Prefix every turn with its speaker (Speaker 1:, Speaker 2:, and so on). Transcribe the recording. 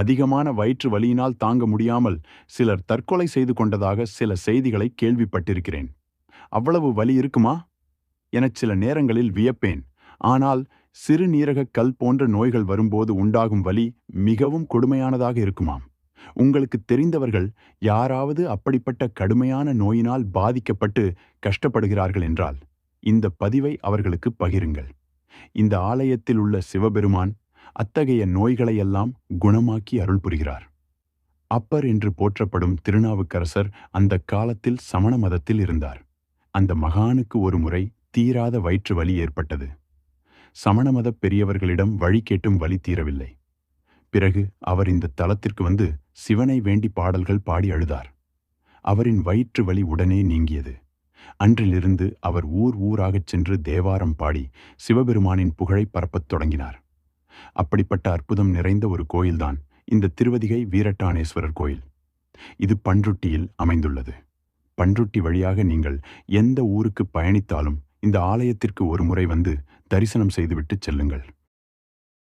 Speaker 1: அதிகமான வயிற்று வலியினால் தாங்க முடியாமல் சிலர் தற்கொலை செய்து கொண்டதாக சில செய்திகளை கேள்விப்பட்டிருக்கிறேன். அவ்வளவு வலி இருக்குமா? எனச் சில நேரங்களில் வியப்பேன். ஆனால் சிறுநீரகக் கல் போன்ற நோய்கள் வரும்போது உண்டாகும் வலி மிகவும் கொடுமையானதாக இருக்குமாம். உங்களுக்கு தெரிந்தவர்கள் யாராவது அப்படிப்பட்ட கடுமையான நோயினால் பாதிக்கப்பட்டு கஷ்டப்படுகிறார்கள் என்றால் இந்த பதிவை அவர்களுக்கு பகிருங்கள். இந்த ஆலயத்தில் உள்ள சிவபெருமான் அத்தகைய நோய்களையெல்லாம் குணமாக்கி அருள் புரிகிறார் அப்பர் என்று போற்றப்படும் திருநாவுக்கரசர் அந்த காலத்தில் சமண மதத்தில் இருந்தார். அந்த மகானுக்கு ஒரு முறை தீராத வயிற்று வலி ஏற்பட்டது. சமண மதப் பெரியவர்களிடம் வழி கேட்டும் வலி தீரவில்லை. பிறகு அவர் இந்த தலத்திற்கு வந்து சிவனை வேண்டி பாடல்கள் பாடி அழுதார். அவரின் வயிற்று வலி உடனே நீங்கியது. அன்றிலிருந்து அவர் ஊர் ஊராகச் சென்று தேவாரம் பாடி சிவபெருமானின் புகழை பரப்பத் தொடங்கினார். அப்படிப்பட்ட அற்புதம் நிறைந்த ஒரு கோயில்தான் இந்த திருவதிகை வீரட்டானேஸ்வரர் கோயில். இது பன்ருட்டியில் அமைந்துள்ளது. பன்ருட்டி வழியாக நீங்கள் எந்த ஊருக்கு பயணித்தாலும் இந்த ஆலயத்திற்கு ஒரு முறை வந்து தரிசனம் செய்துவிட்டு செல்லுங்கள்.